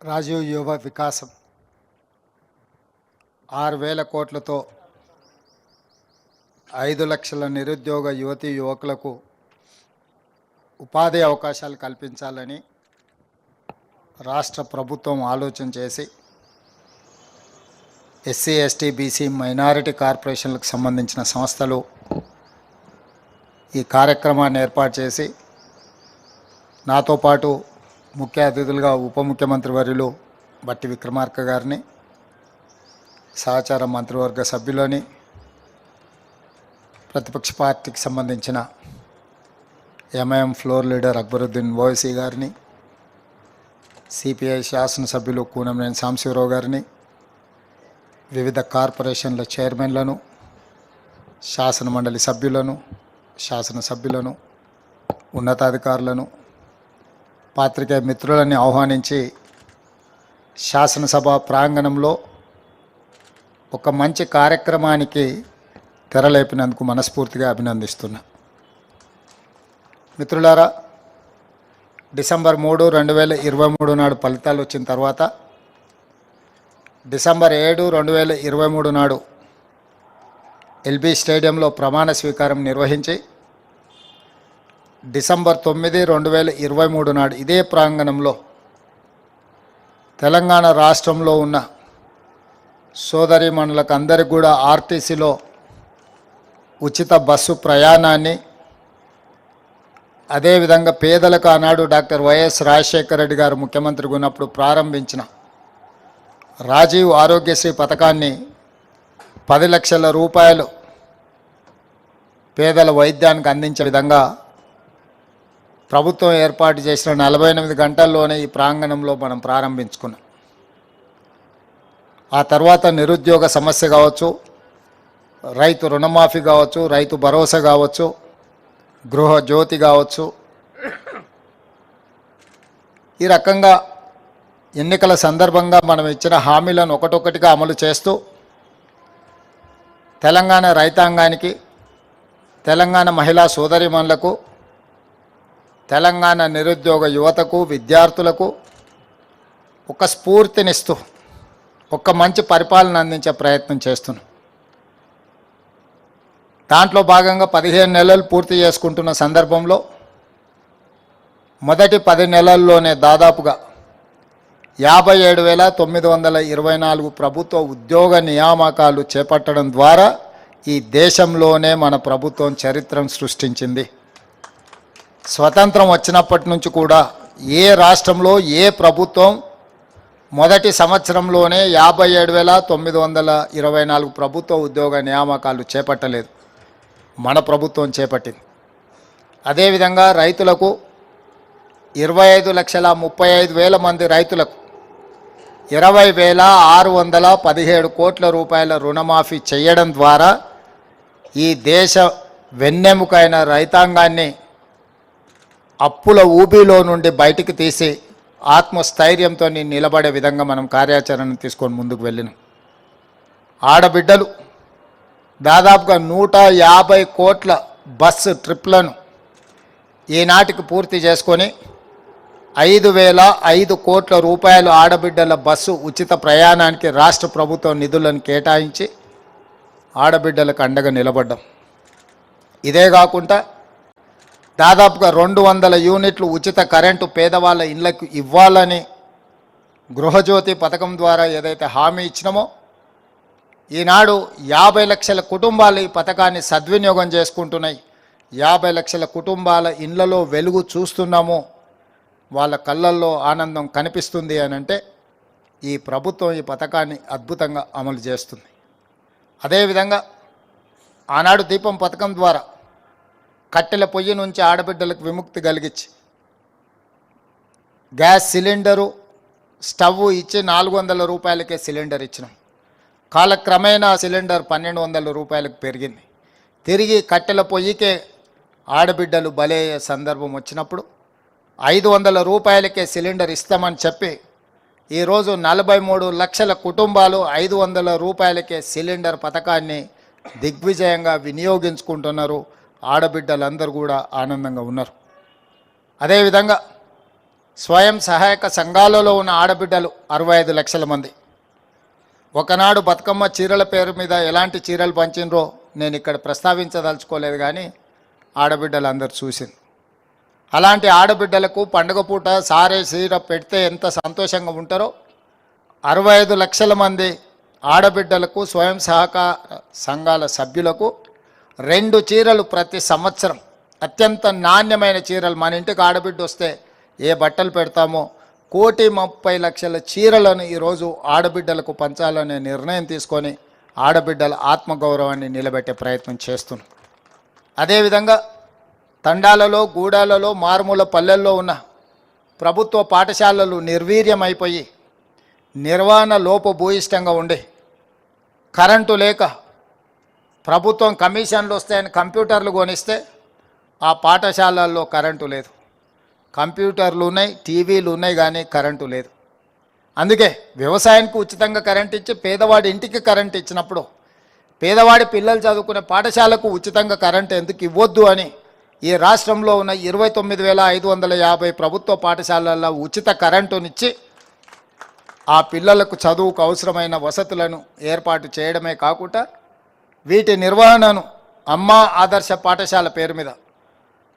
రాజీవ్ యువ వికాసం. ఆరు వేల కోట్లతో ఐదు లక్షల నిరుద్యోగ యువతి యువకులకు ఉపాధి అవకాశాలు కల్పించాలని రాష్ట్ర ప్రభుత్వం ఆలోచన చేసి ఎస్సీ ఎస్టీ బీసీ మైనారిటీ కార్పొరేషన్లకు సంబంధించిన సంస్థలు ఈ కార్యక్రమాన్ని ఏర్పాటు చేసి నాతో పాటు ముఖ్య అతిథులుగా ఉప ముఖ్యమంత్రి వర్యులు బట్టి విక్రమార్క గారిని సహచార మంత్రివర్గ సభ్యులని ప్రతిపక్ష పార్టీకి సంబంధించిన MIM floor leader Akbaruddin Owaisi గారిని సిపిఐ శాసనసభ్యులు కూనంనేని సాంశివరావు గారిని వివిధ కార్పొరేషన్ల చైర్మన్లను శాసన మండలి సభ్యులను శాసనసభ్యులను ఉన్నతాధికారులను పాత్రికేయ మిత్రులని ఆహ్వానించి శాసనసభ ప్రాంగణంలో ఒక మంచి కార్యక్రమానికి తెరలేపినందుకు మనస్ఫూర్తిగా అభినందిస్తున్నా. మిత్రులారా డిసెంబర్ మూడు రెండు వేల ఇరవై మూడు నాడు ఫలితాలు వచ్చిన తర్వాత డిసెంబర్ ఏడు రెండు వేల ఇరవై మూడు నాడు ఎల్బీ స్టేడియంలో ప్రమాణ స్వీకారం నిర్వహించి డిసెంబర్ తొమ్మిది రెండు వేల ఇరవై మూడు నాడు ఇదే ప్రాంగణంలో తెలంగాణ రాష్ట్రంలో ఉన్న సోదరిమణులకు అందరికి కూడా ఆర్టీసీలో ఉచిత బస్సు ప్రయాణాన్ని అదేవిధంగా పేదలకు ఆనాడు డాక్టర్ వైఎస్ రాజశేఖర రెడ్డి గారు ముఖ్యమంత్రిగా ఉన్నప్పుడు ప్రారంభించిన రాజీవ్ ఆరోగ్యశ్రీ పథకాన్ని పది లక్షల రూపాయలు పేదల వైద్యానికి అందించే విధంగా ప్రభుత్వం ఏర్పాటు చేసిన నలభై ఎనిమిది గంటల్లోనే ఈ ప్రాంగణంలో మనం ప్రారంభించుకున్నాం. ఆ తర్వాత నిరుద్యోగ సమస్య కావచ్చు రైతు రుణమాఫీ కావచ్చు రైతు భరోసా కావచ్చు గృహ జ్యోతి కావచ్చు. ఈ రకంగా ఎన్నికల సందర్భంగా మనం ఇచ్చిన హామీలను ఒకటొకటిగా అమలు చేస్తూ తెలంగాణ రైతాంగానికి తెలంగాణ మహిళా సోదరిమణులకు తెలంగాణ నిరుద్యోగ యువతకు విద్యార్థులకు ఒక స్ఫూర్తినిస్తూ ఒక మంచి పరిపాలన అందించే ప్రయత్నం చేస్తున్నాం. దాంట్లో భాగంగా పదిహేను నెలలు పూర్తి చేసుకుంటున్న సందర్భంలో మొదటి పది నెలల్లోనే దాదాపుగా యాభై ఏడు వేల తొమ్మిది వందల ఇరవై నాలుగు ప్రభుత్వ ఉద్యోగ నియామకాలు చేపట్టడం ద్వారా ఈ దేశంలోనే మన ప్రభుత్వం చరిత్రను సృష్టించింది. స్వతంత్రం వచ్చినప్పటి నుంచి కూడా ఏ రాష్ట్రంలో ఏ ప్రభుత్వం మొదటి సంవత్సరంలోనే యాభై ఏడు వేల తొమ్మిది వందల ఇరవై నాలుగు ప్రభుత్వ ఉద్యోగ నియామకాలు చేపట్టలేదు. మన ప్రభుత్వం చేపట్టింది. అదేవిధంగా రైతులకు ఇరవై ఐదు లక్షల ముప్పై ఐదు వేల మంది రైతులకు ఇరవై వేల ఆరు వందల పదిహేడు కోట్ల రూపాయల రుణమాఫీ చేయడం ద్వారా ఈ దేశ వెన్నెముకైన రైతాంగాన్ని అప్పుల ఊబిలో నుండి బయటికి తీసి ఆత్మస్థైర్యంతో నిలబడే విధంగా మనం కార్యాచరణ తీసుకొని ముందుకు వెళ్ళినాం. ఆడబిడ్డలు దాదాపుగా నూట యాభై కోట్ల బస్సు ట్రిప్లను ఈనాటికి పూర్తి చేసుకొని ఐదు వేల ఐదు కోట్ల రూపాయలు ఆడబిడ్డల బస్సు ఉచిత ప్రయాణానికి రాష్ట్ర ప్రభుత్వం నిధులను కేటాయించి ఆడబిడ్డలకు అండగా నిలబడ్డాం. ఇదే కాకుండా దాదాపుగా రెండు వందల యూనిట్లు ఉచిత కరెంటు పేదవాళ్ళ ఇళ్ళకు ఇవ్వాలని గృహజ్యోతి పథకం ద్వారా ఏదైతే హామీ ఇచ్చినామో ఈనాడు యాభై లక్షల కుటుంబాలు ఈ పథకాన్ని సద్వినియోగం చేసుకుంటున్నాయి. యాభై లక్షల కుటుంబాల ఇళ్ళలో వెలుగు చూస్తున్నాము. వాళ్ళ కళ్ళల్లో ఆనందం కనిపిస్తుంది అని అంటే ఈ ప్రభుత్వం ఈ పథకాన్ని అద్భుతంగా అమలు చేస్తుంది. అదేవిధంగా ఆనాడు దీపం పథకం ద్వారా కట్టెల పొయ్యి నుంచి ఆడబిడ్డలకు విముక్తి కలిగించి. గ్యాస్ సిలిండరు స్టవ్ ఇచ్చి నాలుగు వందల రూపాయలకే సిలిండర్ ఇచ్చినాం. కాలక్రమేణా సిలిండర్ పన్నెండు వందల రూపాయలకు పెరిగింది. తిరిగి కట్టెల పొయ్యికే ఆడబిడ్డలు బలయ్యే సందర్భం వచ్చినప్పుడు ఐదు వందల రూపాయలకే సిలిండర్ ఇస్తామని చెప్పి ఈరోజు నలభై మూడు లక్షల కుటుంబాలు ఐదు వందల రూపాయలకే సిలిండర్ పథకాన్ని దిగ్విజయంగా వినియోగించుకుంటున్నారు. ఆడబిడ్డలందరూ కూడా ఆనందంగా ఉన్నారు. అదేవిధంగా స్వయం సహాయక సంఘాలలో ఉన్న ఆడబిడ్డలు అరవై ఐదు లక్షల మంది. ఒకనాడు బతుకమ్మ చీరల పేరు మీద ఎలాంటి చీరలు పంచినరో నేను ఇక్కడ ప్రస్తావించదలుచుకోలేదు కానీ ఆడబిడ్డలు అందరు చూసింది. అలాంటి ఆడబిడ్డలకు పండుగ పూట సారే చీర పెడితే ఎంత సంతోషంగా ఉంటారో అరవై ఐదు లక్షల మంది ఆడబిడ్డలకు స్వయం సహకార సంఘాల సభ్యులకు రెండు చీరలు ప్రతి సంవత్సరం. అత్యంత నాణ్యమైన చీరలు. మన ఇంటికి ఆడబిడ్డ వస్తే ఏ బట్టలు పెడతామో? కోటి ముప్పై లక్షల చీరలను ఈరోజు ఆడబిడ్డలకు పంచాలనే నిర్ణయం తీసుకొని ఆడబిడ్డల ఆత్మగౌరవాన్ని నిలబెట్టే ప్రయత్నం చేస్తున్నాం. అదేవిధంగా తండాలలో గూడాలలో మారుమూల పల్లెల్లో ఉన్న ప్రభుత్వ పాఠశాలలు నిర్వీర్యమైపోయి నిర్వహణ లోపభూయిష్టంగా ఉండి కరెంటు లేక ప్రభుత్వం కమిషన్లు వస్తాయని కంప్యూటర్లు కొనిస్తే ఆ పాఠశాలల్లో కరెంటు లేదు. కంప్యూటర్లు ఉన్నాయి టీవీలు ఉన్నాయి కానీ కరెంటు లేదు. అందుకే వ్యవసాయానికి ఉచితంగా కరెంట్ ఇచ్చి పేదవాడి ఇంటికి కరెంట్ ఇచ్చినప్పుడు పేదవాడి పిల్లలు చదువుకునే పాఠశాలకు ఉచితంగా కరెంట్ ఎందుకు ఇవ్వద్దు అని ఈ రాష్ట్రంలో ఉన్న ఇరవై తొమ్మిది వేల ఐదు వందల యాభై ప్రభుత్వ పాఠశాలల్లో ఉచిత కరెంటునిచ్చి ఆ పిల్లలకు చదువుకు అవసరమైన వసతులను ఏర్పాటు చేయడమే కాకుండా వీటి నిర్వహణను అమ్మ ఆదర్శ పాఠశాల పేరు మీద.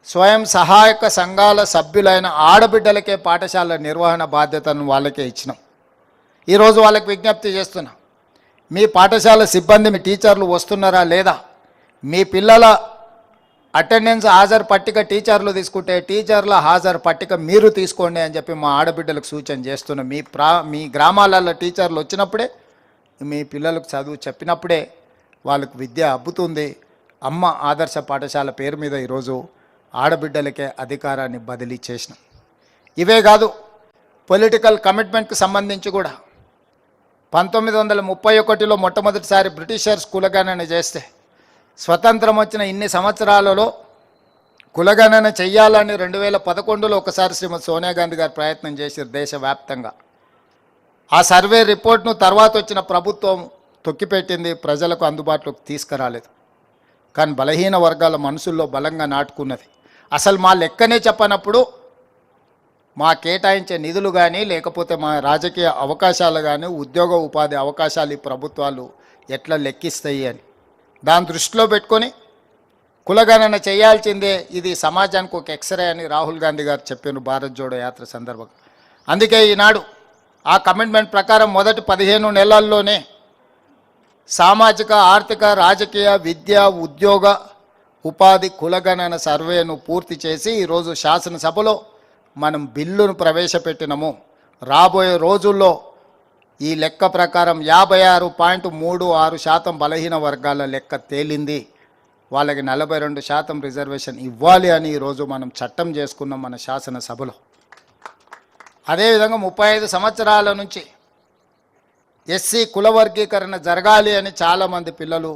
స్వయం సహాయక సంఘాల సభ్యులైన ఆడబిడ్డలకే పాఠశాల నిర్వహణ బాధ్యతను వాళ్ళకే ఇచ్చినాం. ఈరోజు వాళ్ళకి విజ్ఞప్తి చేస్తున్నా. మీ పాఠశాల సిబ్బంది మీ టీచర్లు వస్తున్నారా లేదా? మీ పిల్లల అటెండెన్స్ హాజరు పట్టిక టీచర్లు తీసుకుంటే టీచర్ల హాజరు పట్టిక మీరు తీసుకోండి అని చెప్పి మా ఆడబిడ్డలకు సూచన చేస్తున్నాం. మీ ప్రా మీ గ్రామాలలో టీచర్లు వచ్చినప్పుడే మీ పిల్లలకు చదువు చెప్పినప్పుడే వాళ్ళకు విద్య అబ్బుతుంది. అమ్మ ఆదర్శ పాఠశాల పేరు మీద ఈరోజు ఆడబిడ్డలకే అధికారాన్ని బదిలీ చేసినాం. ఇవే కాదు పొలిటికల్ కమిట్మెంట్కి సంబంధించి కూడా. పంతొమ్మిది వందల ముప్పై ఒకటిలో మొట్టమొదటిసారి బ్రిటిషర్స్ కులగణన చేస్తే స్వతంత్రం వచ్చిన ఇన్ని సంవత్సరాలలో కులగణన చెయ్యాలని రెండు వేల పదకొండులో ఒకసారి శ్రీమతి సోనియా గాంధీ గారు ప్రయత్నం చేశారు దేశవ్యాప్తంగా. ఆ సర్వే రిపోర్ట్ను తర్వాత వచ్చిన ప్రభుత్వం తొక్కిపెట్టింది ప్రజలకు అందుబాటులోకి తీసుకురాలేదు. కానీ బలహీన వర్గాల మనసుల్లో బలంగా నాటుకున్నది. అసలు మా లెక్కనే చెప్పనప్పుడు మా కేటాయించే నిధులు కానీ లేకపోతే మా రాజకీయ అవకాశాలు కానీ ఉద్యోగ ఉపాధి అవకాశాలు ఈ ప్రభుత్వాలు ఎట్లా లెక్కిస్తాయి అని. దాని దృష్టిలో పెట్టుకొని కులగణన చేయాల్సిందే. ఇది సమాజానికి ఒక ఎక్స్రే అని రాహుల్ గాంధీ గారు చెప్పారు భారత్ జోడో యాత్ర సందర్భంగా. అందుకే ఈనాడు ఆ కమిట్మెంట్ ప్రకారం మొదటి పదిహేను నెలల్లోనే సామాజిక ఆర్థిక రాజకీయ విద్య ఉద్యోగ ఉపాధి కులగణన సర్వేను పూర్తి చేసి ఈరోజు శాసనసభలో మనం బిల్లును ప్రవేశపెట్టినము. రాబోయే రోజుల్లో ఈ లెక్క ప్రకారం యాభై ఆరు పాయింట్ మూడు ఆరు శాతం బలహీన వర్గాల లెక్క తేలింది. వాళ్ళకి నలభై రెండు శాతం రిజర్వేషన్ ఇవ్వాలి అని ఈరోజు మనం చట్టం చేసుకున్నాం మన శాసనసభలో. అదేవిధంగా ముప్పై ఐదు సంవత్సరాల నుంచి ఎస్సీ కుల వర్గీకరణ జరగాలి అని చాలామంది పిల్లలు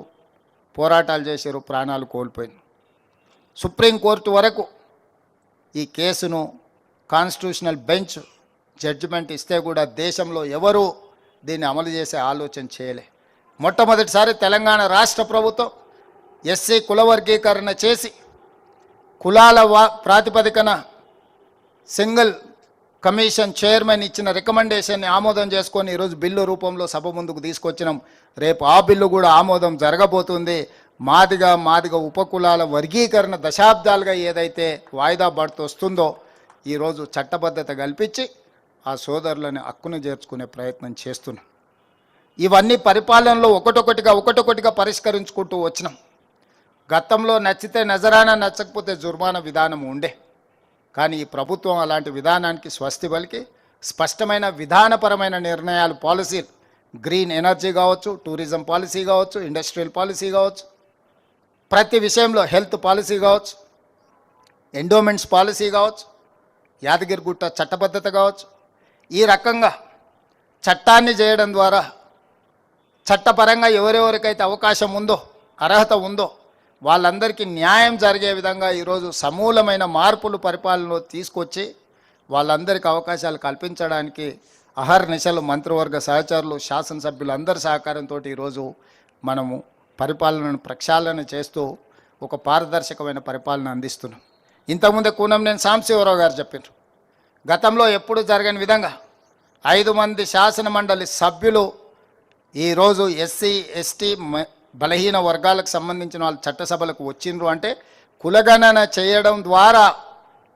పోరాటాలు చేశారు ప్రాణాలు కోల్పోయింది. సుప్రీంకోర్టు వరకు ఈ కేసును కాన్స్టిట్యూషనల్ బెంచ్ జడ్జిమెంట్ ఇస్తే కూడా దేశంలో ఎవరు దీన్ని అమలు చేసే ఆలోచన చేయలే. మొట్టమొదటిసారి తెలంగాణ రాష్ట్ర ప్రభుత్వం ఎస్సీ కుల వర్గీకరణ చేసి కులాల ప్రాతిపదికన సింగిల్ కమిషన్ చైర్మన్ ఇచ్చిన రికమెండేషన్ని ఆమోదం చేసుకొని ఈరోజు బిల్లు రూపంలో సభ ముందుకు తీసుకొచ్చినాం. రేపు ఆ బిల్లు కూడా ఆమోదం జరగబోతుంది. మాదిగా మాదిగా ఉపకులాల వర్గీకరణ దశాబ్దాలుగా ఏదైతే వాయిదా పడుతూ వస్తుందో ఈరోజు చట్టబద్ధత కల్పించి ఆ సోదరులని హక్కును చేర్చుకునే ప్రయత్నం చేస్తున్నాం. ఇవన్నీ పరిపాలనలో ఒకటొకటిగా ఒకటొకటిగా పరిష్కరించుకుంటూ వచ్చినాం. గతంలో నచ్చితే నజరానా నచ్చకపోతే జుర్మానా విధానం ఉండే. కానీ ఈ ప్రభుత్వం అలాంటి విధానానికి స్వస్తి పలికి స్పష్టమైన విధానపరమైన నిర్ణయాలు పాలసీలు గ్రీన్ ఎనర్జీ కావచ్చు టూరిజం పాలసీ కావచ్చు ఇండస్ట్రియల్ పాలసీ కావచ్చు ప్రతి విషయంలో హెల్త్ పాలసీ కావచ్చు ఎండోమెంట్స్ పాలసీ కావచ్చు యాదగిరిగుట్ట చట్టబద్ధత కావచ్చు. ఈ రకంగా చట్టాన్ని చేయడం ద్వారా చట్టపరంగా ఎవరెవరికైతే అవకాశం ఉందో అర్హత ఉందో వాళ్ళందరికీ న్యాయం జరిగే విధంగా ఈరోజు సమూలమైన మార్పులు పరిపాలనలో తీసుకొచ్చి వాళ్ళందరికీ అవకాశాలు కల్పించడానికి అహర్నిశలు మంత్రివర్గ సహచరులు శాసనసభ్యులు అందరి సహకారంతో ఈరోజు మనము పరిపాలనను ప్రక్షాళన చేస్తూ ఒక పారదర్శకమైన పరిపాలన అందిస్తున్నాం. ఇంతకుముందే కూనం నేను సాంశివరావు గారు చెప్పారు గతంలో ఎప్పుడు జరగని విధంగా ఐదు మంది శాసన మండలి సభ్యులు ఈరోజు ఎస్సీ ఎస్టీ మ- బలహీన వర్గాలకు సంబంధించిన వాళ్ళు చట్టసభలకు వచ్చిండ్రు అంటే కులగణన చేయడం ద్వారా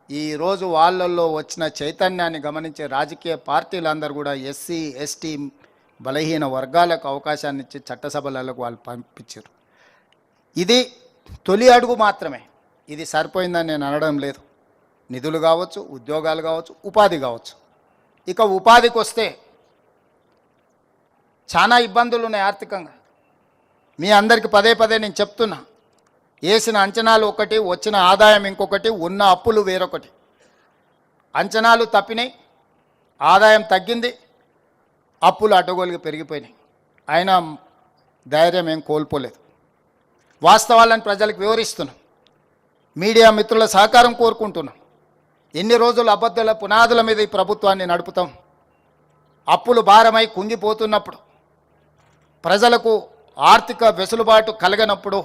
ఈరోజు వాళ్ళల్లో వచ్చిన చైతన్యాన్ని గమనించే రాజకీయ పార్టీలందరూ కూడా ఎస్సీ ఎస్టీ బలహీన వర్గాలకు అవకాశాన్ని ఇచ్చి చట్టసభలకు వాళ్ళు పంపించారు. ఇది తొలి అడుగు మాత్రమే. ఇది సరిపోయిందని నేను అనడం లేదు. నిధులు కావచ్చు ఉద్యోగాలు కావచ్చు ఉపాధి కావచ్చు. ఇక ఉపాధికి వస్తే చాలా ఇబ్బందులు ఉన్నాయి ఆర్థికంగా. మీ అందరికి పదే పదే నేను చెప్తున్నా. వేసిన అంచనాలు ఒకటి వచ్చిన ఆదాయం ఇంకొకటి ఉన్న అప్పులు వేరొకటి. అంచనాలు తప్పినాయి ఆదాయం తగ్గింది అప్పులు అడ్డగోలుగా పెరిగిపోయినాయి. అయినా ధైర్యం ఏం కోల్పోలేదు. వాస్తవాలను ప్రజలకు వివరిస్తున్నాం. మీడియా మిత్రుల సహకారం కోరుకుంటున్నాం. ఎన్ని రోజులు అబద్ధాల పునాదుల మీద ఈ ప్రభుత్వాన్ని నడుపుతాం? అప్పులు భారమై కుంగిపోతున్నప్పుడు ప్రజలకు ఆర్థిక వెసులుబాటు కలగనప్పుడు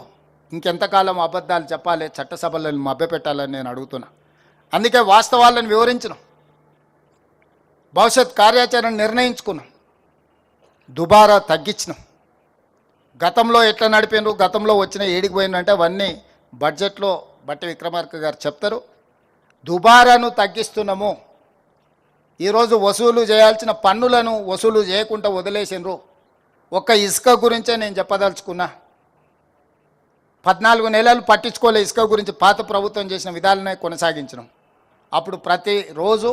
ఇంకెంతకాలం అబద్ధాలు చెప్పాలి చట్టసభలను మభ్యపెట్టాలని నేను అడుగుతున్నా. అందుకే వాస్తవాలను వివరించను. భవిష్యత్ కార్యాచరణ నిర్ణయించుకున్నాం. దుబారా తగ్గించినాం. గతంలో ఎట్లా నడిపినారు గతంలో వచ్చిన ఏడికి పోయిందంటే అవన్నీ బడ్జెట్లో బట్టి విక్రమార్క గారు చెప్తారు. దుబారాను తగ్గిస్తున్నాము. ఈరోజు వసూలు చేయాల్సిన పన్నులను వసూలు చేయకుండా వదిలేసినరు ఒక్క ఇసుక గురించే నేను చెప్పదలుచుకున్నా. పద్నాలుగు నెలలు పట్టించుకోలే ఇసుక గురించి పాత ప్రభుత్వం చేసిన విధాలనే కొనసాగించడం. అప్పుడు ప్రతిరోజు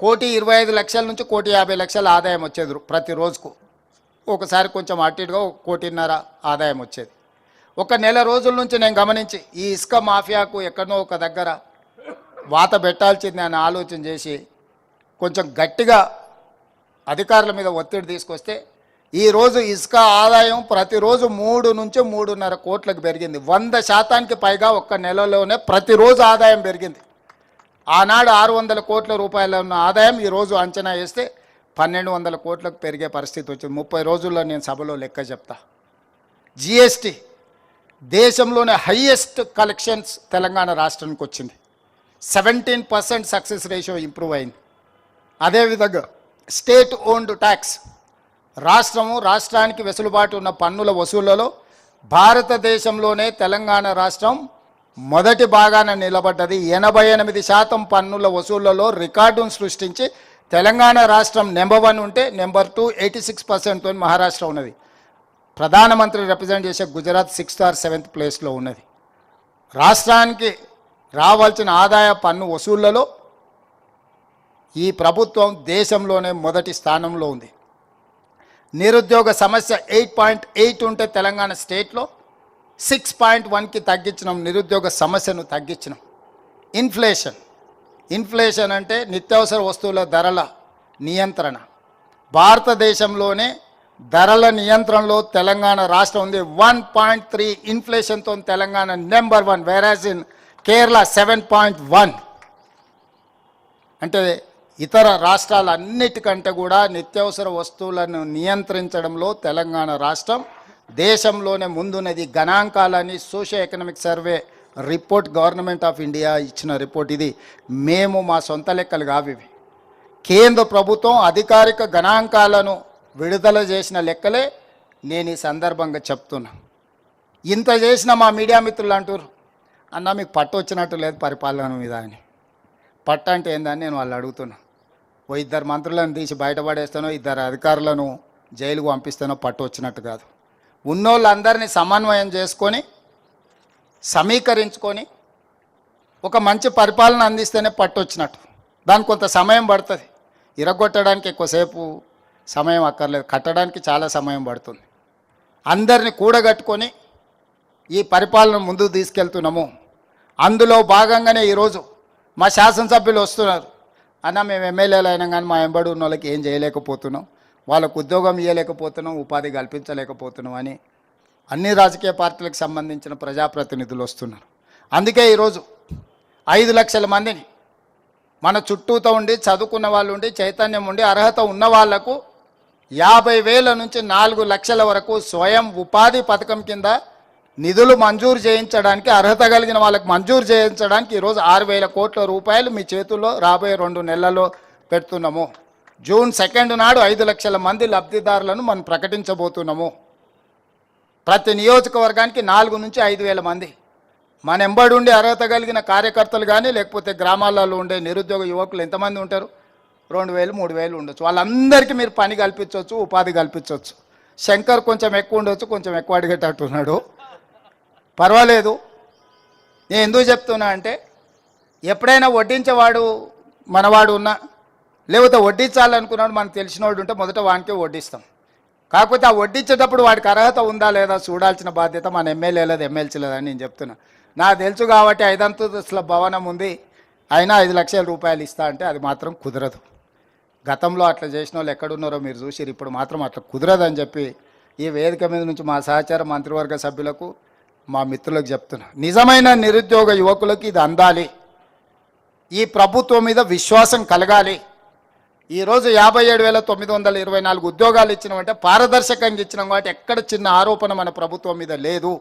కోటి ఇరవై ఐదు లక్షల నుంచి కోటి యాభై లక్షల ఆదాయం వచ్చేది ప్రతిరోజుకు ప్రతి రోజుకు. ఒకసారి కొంచెం అటు ఇటుగా ఒక కోటిన్నర ఆదాయం వచ్చేది. ఒక నెల రోజుల నుంచి నేను గమనించి ఈ ఇసుక మాఫియాకు ఎక్కడనో ఒక దగ్గర వాత పెట్టాల్సింది అని ఆలోచన చేసి కొంచెం గట్టిగా అధికారుల మీద ఒత్తిడి తీసుకొస్తే ఈరోజు ఇసుక ఆదాయం ప్రతిరోజు మూడు నుంచి మూడున్నర కోట్లకు పెరిగింది. వంద శాతానికి పైగా ఒక్క నెలలోనే ప్రతిరోజు ఆదాయం పెరిగింది. ఆనాడు ఆరు వందల కోట్ల రూపాయల ఉన్న ఆదాయం ఈరోజు అంచనా వేస్తే పన్నెండు వందల కోట్లకు పెరిగే పరిస్థితి వచ్చింది. ముప్పై రోజుల్లో నేను సభలో లెక్క చెప్తా. జిఎస్టి దేశంలోనే హయ్యెస్ట్ కలెక్షన్స్ తెలంగాణ రాష్ట్రానికి వచ్చింది. Seventeen percent success ratio improve అయింది. అదేవిధంగా స్టేట్ ఓన్డ్ ట్యాక్స్ రాష్ట్రము రాష్ట్రానికి వెసులుబాటు ఉన్న పన్నుల వసూళ్ళలో భారతదేశంలోనే తెలంగాణ రాష్ట్రం మొదటి భాగాన నిలబడ్డది. ఎనభై ఎనిమిది శాతం పన్నుల వసూళ్ళలో రికార్డును సృష్టించి తెలంగాణ రాష్ట్రం నెంబర్ వన్ ఉంటే నెంబర్ టూ ఎయిటీ సిక్స్ పర్సెంట్తో మహారాష్ట్ర ఉన్నది. ప్రధానమంత్రి రిప్రజెంట్ చేసే గుజరాత్ సిక్స్త్ ఆర్ సెవెంత్ ప్లేస్లో ఉన్నది. రాష్ట్రానికి రావాల్సిన ఆదాయ పన్ను వసూళ్ళలో ఈ ప్రభుత్వం దేశంలోనే మొదటి స్థానంలో ఉంది. నిరుద్యోగ సమస్య ఎయిట్ పాయింట్ ఎయిట్ ఉంటే తెలంగాణ స్టేట్లో సిక్స్ పాయింట్ వన్కి తగ్గించినాం నిరుద్యోగ సమస్యను తగ్గించినాం. ఇన్ఫ్లేషన్. ఇన్ఫ్లేషన్ అంటే నిత్యావసర వస్తువుల ధరల నియంత్రణ. భారతదేశంలోనే ధరల నియంత్రణలో తెలంగాణ రాష్ట్రం ఉంది. One point three ఇన్ఫ్లేషన్తో Telangana number one average in Kerala seven point one. అంటే ఇతర రాష్ట్రాలన్నిటికంటే కూడా నిత్యావసర వస్తువులను నియంత్రించడంలో తెలంగాణ రాష్ట్రం దేశంలోనే ముందున్నది గణాంకాలని socio economic survey report government of India ఇచ్చిన రిపోర్ట్ ఇది. మేము మా సొంత లెక్కలు కావు కేంద్ర ప్రభుత్వం అధికారిక గణాంకాలను విడుదల చేసిన లెక్కలే నేను ఈ సందర్భంగా చెప్తున్నా. ఇంత చేసిన మా మీడియా మిత్రులు అంటారు అన్న మీకు పట్టు వచ్చినట్టు లేదు పరిపాలన మీద అని. పట్ట అంటే ఏందని నేను వాళ్ళు అడుగుతున్నా. ఓ ఇద్దరు మంత్రులను తీసి బయటపడేస్తానో ఇద్దరు అధికారులను జైలుకు పంపిస్తానో పట్టు వచ్చినట్టు కాదు. ఉన్నోళ్ళందరినీ సమన్వయం చేసుకొని సమీకరించుకొని ఒక మంచి పరిపాలన అందిస్తేనే పట్టు వచ్చినట్టు. దానికి కొంత సమయం పడుతుంది. ఇరగొట్టడానికి ఎక్కువసేపు సమయం అక్కర్లేదు. కట్టడానికి చాలా సమయం పడుతుంది. అందరిని కూడగట్టుకొని ఈ పరిపాలన ముందుకు తీసుకెళ్తున్నాము. అందులో భాగంగానే ఈరోజు మా శాసనసభ్యులు వస్తున్నారు. అన్న మేము ఎమ్మెల్యేలు అయినా కానీ మా ఎంబడి ఉన్న వాళ్ళకి ఏం చేయలేకపోతున్నాం. వాళ్ళకు ఉద్యోగం ఇవ్వలేకపోతున్నాం ఉపాధి కల్పించలేకపోతున్నాం అని అన్ని రాజకీయ పార్టీలకు సంబంధించిన ప్రజాప్రతినిధులు వస్తున్నారు. అందుకే ఈరోజు ఐదు లక్షల మందిని మన చుట్టూతో ఉండి చదువుకున్న వాళ్ళు ఉండి చైతన్యం ఉండి అర్హత ఉన్న వాళ్ళకు యాభై వేల నుంచి నాలుగు లక్షల వరకు స్వయం ఉపాధి పథకం కింద నిధులు మంజూరు చేయించడానికి అర్హత కలిగిన వాళ్ళకి మంజూరు చేయించడానికి ఈరోజు ఆరు వేల కోట్ల రూపాయలు మీ చేతుల్లో రాబోయే రెండు నెలల్లో పెడుతున్నాము. జూన్ సెకండ్ నాడు ఐదు లక్షల మంది లబ్ధిదారులను మనం ప్రకటించబోతున్నాము. ప్రతి నియోజకవర్గానికి నాలుగు నుంచి ఐదు వేల మంది. మన ఎంబడి ఉండే అర్హత కలిగిన కార్యకర్తలు కానీ లేకపోతే గ్రామాలలో ఉండే నిరుద్యోగ యువకులు ఎంతమంది ఉంటారు? రెండు వేలు మూడు వేలు ఉండొచ్చు. వాళ్ళందరికీ మీరు పని కల్పించవచ్చు ఉపాధి కల్పించవచ్చు శంకర్ కొంచెం ఎక్కువ ఉండొచ్చు కొంచెం ఎక్కువ అడిగేటట్టున్నాడు పర్వాలేదు. నేను ఎందుకు చెప్తున్నా అంటే ఎప్పుడైనా వడ్డించేవాడు మనవాడు ఉన్నా లేకపోతే వడ్డించాలనుకున్నాడు మనకు తెలిసినోడు ఉంటే మొదట వానికే వడ్డిస్తాం. కాకపోతే ఆ వడ్డించేటప్పుడు వాడికి అర్హత ఉందా లేదా చూడాల్సిన బాధ్యత మన ఎమ్మెల్యే లేదు ఎమ్మెల్సీ లేదని నేను చెప్తున్నా. నాకు తెలుసు కాబట్టి ఐదంతస్తుల భవనం ఉంది అయినా ఐదు లక్షల రూపాయలు ఇస్తా అంటే అది మాత్రం కుదరదు. గతంలో అట్లా చేసిన వాళ్ళు ఎక్కడున్నారో మీరు చూసిరు ఇప్పుడు మాత్రం అట్లా కుదరదని చెప్పి ఈ వేదిక మీద నుంచి మా సహచార మంత్రివర్గ సభ్యులకు మా మిత్రులకు చెప్తున్నా. నిజమైన నిరుద్యోగ యువకులకు ఇది అందాలి. ఈ ప్రభుత్వం మీద విశ్వాసం కలగాలి. ఈరోజు యాభై ఏడు వేల తొమ్మిది వందల ఇరవై నాలుగు ఉద్యోగాలు ఇచ్చినామంటే పారదర్శకంగా ఇచ్చినాం కాబట్టి ఎక్కడ చిన్న ఆరోపణ మన ప్రభుత్వం మీద లేదు.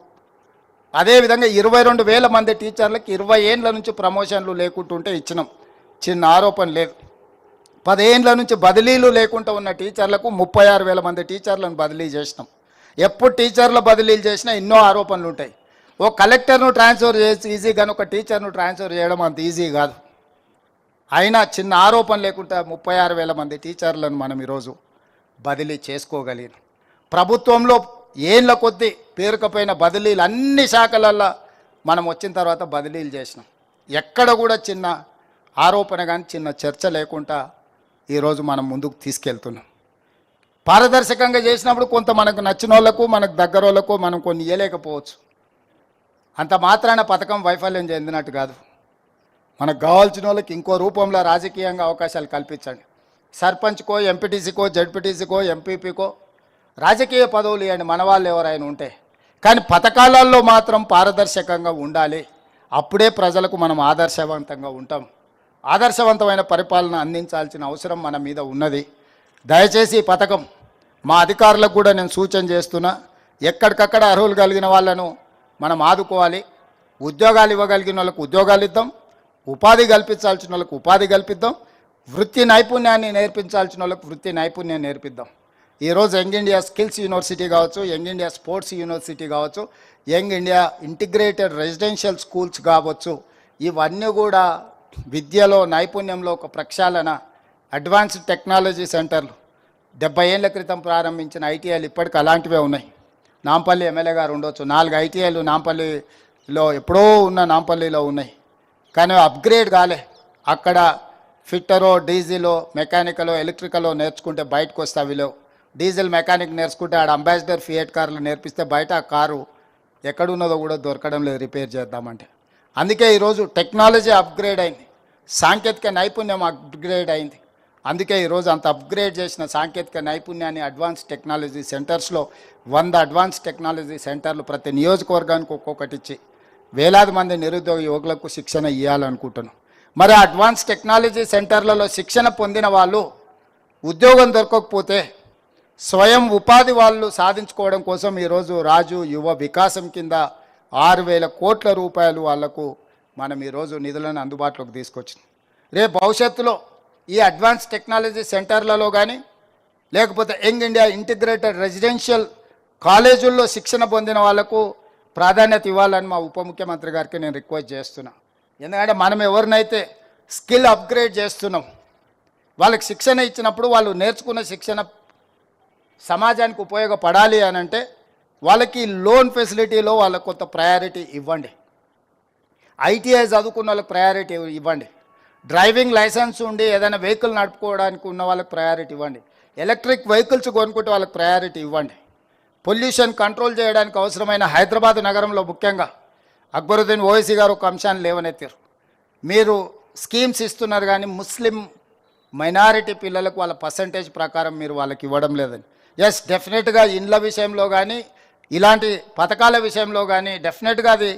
అదేవిధంగా ఇరవై రెండు వేల మంది టీచర్లకు ఇరవై ఏండ్ల నుంచి ప్రమోషన్లు లేకుంటుంటే ఇచ్చినాం. చిన్న ఆరోపణ లేదు. పదేండ్ల నుంచి బదిలీలు లేకుండా ఉన్న టీచర్లకు ముప్పై ఆరు వేల మంది టీచర్లను బదిలీ చేసినాం. ఎప్పుడు టీచర్ల బదిలీలు చేసినా ఎన్నో ఆరోపణలు ఉంటాయి. ఓ కలెక్టర్ను ట్రాన్స్ఫర్ చేసి ఈజీ కానీ ఒక టీచర్ను ట్రాన్స్ఫర్ చేయడం అంత ఈజీ కాదు. అయినా చిన్న ఆరోపణ లేకుండా ముప్పై ఆరు వేల మంది టీచర్లను మనం ఈరోజు బదిలీ చేసుకోగలిగినాం. ప్రభుత్వంలో ఏళ్ళ కొద్దీ పేరుకపోయిన బదిలీలు అన్ని శాఖలల్లో మనం వచ్చిన తర్వాత బదిలీలు చేసినాం. ఎక్కడ కూడా చిన్న ఆరోపణ కానీ చిన్న చర్చ లేకుండా ఈరోజు మనం ముందుకు తీసుకెళ్తున్నాం. పారదర్శకంగా చేసినప్పుడు కొంత మనకు నచ్చిన వాళ్ళకు మనకు దగ్గర వాళ్ళకు మనం కొన్ని ఇవ్వలేకపోవచ్చు అంత మాత్రాన పథకం వైఫల్యం చెందినట్టు కాదు. మనకు కావాల్సిన వాళ్ళకి ఇంకో రూపంలో రాజకీయంగా అవకాశాలు కల్పించండి. సర్పంచ్కో ఎంపీటీసీకో జడ్పీటీసీకో ఎంపీపీకో రాజకీయ పదవులు ఇవ్వండి. మన వాళ్ళు ఎవరైనా ఉంటే. కానీ పథకాలలో మాత్రం పారదర్శకంగా ఉండాలి. అప్పుడే ప్రజలకు మనం ఆదర్శవంతంగా ఉంటాం. ఆదర్శవంతమైన పరిపాలన అందించాల్సిన అవసరం మన మీద ఉన్నది. దయచేసి ఈ పథకం మా అధికారులకు కూడా నేను సూచన చేస్తున్నా ఎక్కడికక్కడ అర్హులు కలిగిన వాళ్ళను మనం ఆదుకోవాలి. ఉద్యోగాలు ఇవ్వగలిగిన వాళ్ళకు ఉద్యోగాలు ఇద్దాం. ఉపాధి కల్పించాల్సిన వాళ్ళకు ఉపాధి కల్పిద్దాం. వృత్తి నైపుణ్యాన్ని నేర్పించాల్సిన వాళ్ళకు వృత్తి నైపుణ్యం నేర్పిద్దాం. ఈరోజు యంగ్ ఇండియా స్కిల్స్ యూనివర్సిటీ కావచ్చు యంగ్ ఇండియా స్పోర్ట్స్ యూనివర్సిటీ కావచ్చు young India integrated residential schools కావచ్చు ఇవన్నీ కూడా విద్యలో నైపుణ్యంలో ఒక ప్రక్షాళన. అడ్వాన్స్డ్ టెక్నాలజీ సెంటర్లు. డెబ్బై ఏళ్ళ క్రితం ప్రారంభించిన ఐటీఐలు ఇప్పటికి అలాంటివే ఉన్నాయి. నాంపల్లి ఎమ్మెల్యే గారు ఉండొచ్చు. నాలుగు ఐటీఐలు నాంపల్లిలో ఎప్పుడో ఉన్న నాంపల్లిలో ఉన్నాయి. కానీ అప్గ్రేడ్ కాలే. అక్కడ ఫిట్టరో డీజిలో మెకానికలో ఎలక్ట్రికలో నేర్చుకుంటే బయటకు వస్తావి లేవు. డీజిల్ మెకానిక్ నేర్చుకుంటే ఆడ అంబాసిడర్ ఫియట్ కార్లు నేర్పిస్తే బయట ఆ కారు ఎక్కడున్నదో కూడా దొరకడం లేదు రిపేర్ చేద్దామంటే. అందుకే ఈరోజు టెక్నాలజీ అప్గ్రేడ్ అయింది. సాంకేతిక నైపుణ్యం అప్గ్రేడ్ అయింది. అందుకే ఈరోజు అంత అప్గ్రేడ్ చేసిన సాంకేతిక నైపుణ్యాన్ని అడ్వాన్స్ టెక్నాలజీ సెంటర్స్లో వంద అడ్వాన్స్ టెక్నాలజీ సెంటర్లు ప్రతి నియోజకవర్గానికి ఒక్కొక్కటి ఇచ్చి వేలాది మంది నిరుద్యోగ యువకులకు శిక్షణ ఇవ్వాలనుకుంటున్నాం మరి అడ్వాన్స్ టెక్నాలజీ సెంటర్లలో శిక్షణ పొందిన వాళ్ళు ఉద్యోగం దొరకకపోతే స్వయం ఉపాధి వాళ్ళు సాధించుకోవడం కోసం ఈరోజు రాజు యువ వికాసం కింద ఆరు వేల కోట్ల రూపాయలు వాళ్ళకు మనం ఈరోజు నిధులను అందుబాటులోకి తీసుకొచ్చింది రేపు భవిష్యత్తులో ఈ అడ్వాన్స్ టెక్నాలజీ సెంటర్లలో కానీ లేకపోతే యంగ్ ఇండియా ఇంటిగ్రేటెడ్ రెసిడెన్షియల్ కాలేజీల్లో శిక్షణ పొందిన వాళ్ళకు ప్రాధాన్యత ఇవ్వాలని మా ఉప ముఖ్యమంత్రి గారికి నేను రిక్వెస్ట్ చేస్తున్నా. ఎందుకంటే మనం ఎవరినైతే స్కిల్ అప్గ్రేడ్ చేస్తున్నాం వాళ్ళకి శిక్షణ ఇచ్చినప్పుడు వాళ్ళు నేర్చుకున్న శిక్షణ సమాజానికి ఉపయోగపడాలి అని అంటే వాళ్ళకి లోన్ ఫెసిలిటీలో వాళ్ళకు కొంత ప్రయారిటీ ఇవ్వండి. ఐటీఐ చదువుకున్న వాళ్ళకి ప్రయారిటీ ఇవ్వండి. డ్రైవింగ్ లైసెన్స్ ఉండి ఏదైనా వెహికల్ నడుపుకోవడానికి ఉన్న వాళ్ళకి ప్రయారిటీ ఇవ్వండి. ఎలక్ట్రిక్ వెహికల్స్ కొనుక్కుంటే వాళ్ళకి ప్రయారిటీ ఇవ్వండి. పొల్యూషన్ కంట్రోల్ చేయడానికి అవసరమైన హైదరాబాద్ నగరంలో ముఖ్యంగా అక్బరుద్దీన్ ఓవైసీ గారు ఒక అంశాన్ని లేవనెత్తారు. మీరు స్కీమ్స్ ఇస్తున్నారు కానీ ముస్లిం మైనారిటీ పిల్లలకు వాళ్ళ పర్సంటేజ్ ప్రకారం మీరు వాళ్ళకి ఇవ్వడం లేదని ఎస్ డెఫినెట్గా ఇండ్ల విషయంలో కానీ ఇలాంటి పథకాల విషయంలో కానీ డెఫినెట్గా అది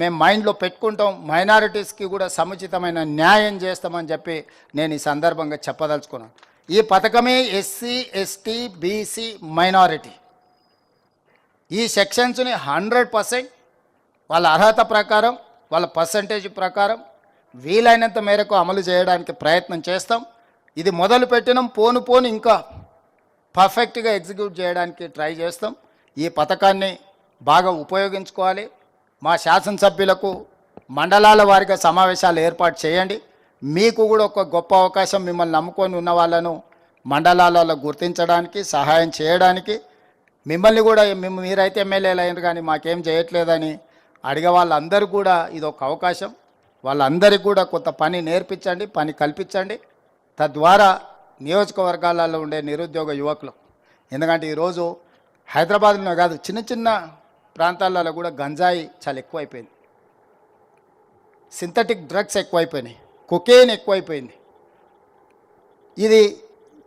మేము మైండ్లో పెట్టుకుంటాం మైనారిటీస్కి కూడా సముచితమైన న్యాయం చేస్తామని చెప్పి నేను ఈ సందర్భంగా చెప్పదలుచుకున్నాను. ఈ పథకమే ఎస్సీ ఎస్టీ బీసీ మైనారిటీ. ఈ సెక్షన్స్ని హండ్రెడ్ పర్సెంట్ వాళ్ళ అర్హత ప్రకారం వాళ్ళ పర్సంటేజ్ ప్రకారం వీలైనంత మేరకు అమలు చేయడానికి ప్రయత్నం చేస్తాం. ఇది మొదలు పెట్టినాం పోను పోను ఇంకా పర్ఫెక్ట్గా ఎగ్జిక్యూట్ చేయడానికి ట్రై చేస్తాం. ఈ పథకాన్ని బాగా ఉపయోగించుకోవాలి. మా శాసనసభ్యులకు మండలాల వారిగా సమావేశాలు ఏర్పాటు చేయండి. మీకు కూడా ఒక గొప్ప అవకాశం మిమ్మల్ని నమ్ముకొని ఉన్న వాళ్ళను మండలాలలో గుర్తించడానికి సహాయం చేయడానికి మిమ్మల్ని కూడా మేము మీరైతే ఎమ్మెల్యేలు అయినారు కానీ మాకేం చేయట్లేదని అడిగే వాళ్ళందరూ కూడా ఇది ఒక అవకాశం. వాళ్ళందరికీ కూడా కొంత పని నేర్పించండి పని కల్పించండి. తద్వారా నియోజకవర్గాలలో ఉండే నిరుద్యోగ యువకులు ఎందుకంటే ఈరోజు హైదరాబాద్లో కాదు చిన్న చిన్న ప్రాంతాలలో కూడా గంజాయి చాలా ఎక్కువైపోయింది. సింథటిక్ డ్రగ్స్ ఎక్కువైపోయినాయి. కొకేన్ ఎక్కువైపోయింది. ఇది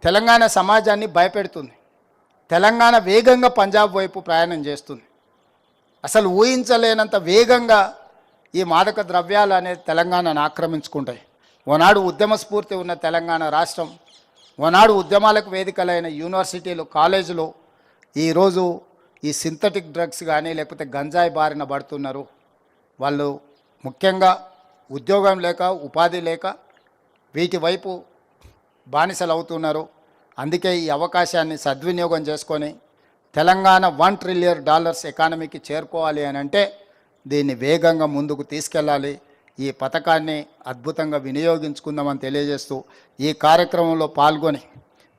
తెలంగాణ సమాజాన్ని భయపెడుతుంది. తెలంగాణ వేగంగా పంజాబ్ వైపు ప్రయాణం చేస్తుంది. అసలు ఊహించలేనంత వేగంగా ఈ మాదక ద్రవ్యాలు అనేది తెలంగాణను ఆక్రమించుకుంటాయి. ఓనాడు ఉద్యమ స్ఫూర్తి ఉన్న తెలంగాణ రాష్ట్రం ఓనాడు ఉద్యమాలకు వేదికలైన యూనివర్సిటీలు కాలేజీలు ఈరోజు ఈ సింథటిక్ డ్రగ్స్ కానీ లేకపోతే గంజాయి బారిన పడుతున్నారు. వాళ్ళు ముఖ్యంగా ఉద్యోగం లేక ఉపాధి లేక వీటి వైపు బానిసలు అవుతున్నారు అందుకే ఈ అవకాశాన్ని సద్వినియోగం చేసుకొని తెలంగాణ వన్ ట్రిలియన్ డాలర్స్ ఎకానమీకి చేరుకోవాలి అని అంటే దీన్ని వేగంగా ముందుకు తీసుకెళ్ళాలి. ఈ పథకాన్ని అద్భుతంగా వినియోగించుకుందామని తెలియజేస్తూ ఈ కార్యక్రమంలో పాల్గొని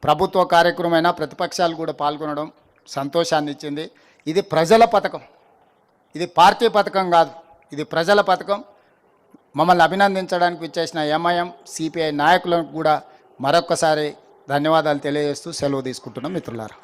ప్రభుత్వ కార్యక్రమమైనా ప్రతిపక్షాలు కూడా పాల్గొనడం సంతోషాన్ని ఇచ్చింది ఇది ప్రజల పథకం. ఇది పార్టీ పథకం కాదు. ఇది ప్రజల పథకం. మమ్మల్ని అభినందించడానికి విచ్చేసిన ఎంఐఎం సిపిఐ నాయకులకు కూడా మరొక్కసారి ధన్యవాదాలు తెలియజేస్తూ సెలవు తీసుకుంటున్నాం మిత్రులారా.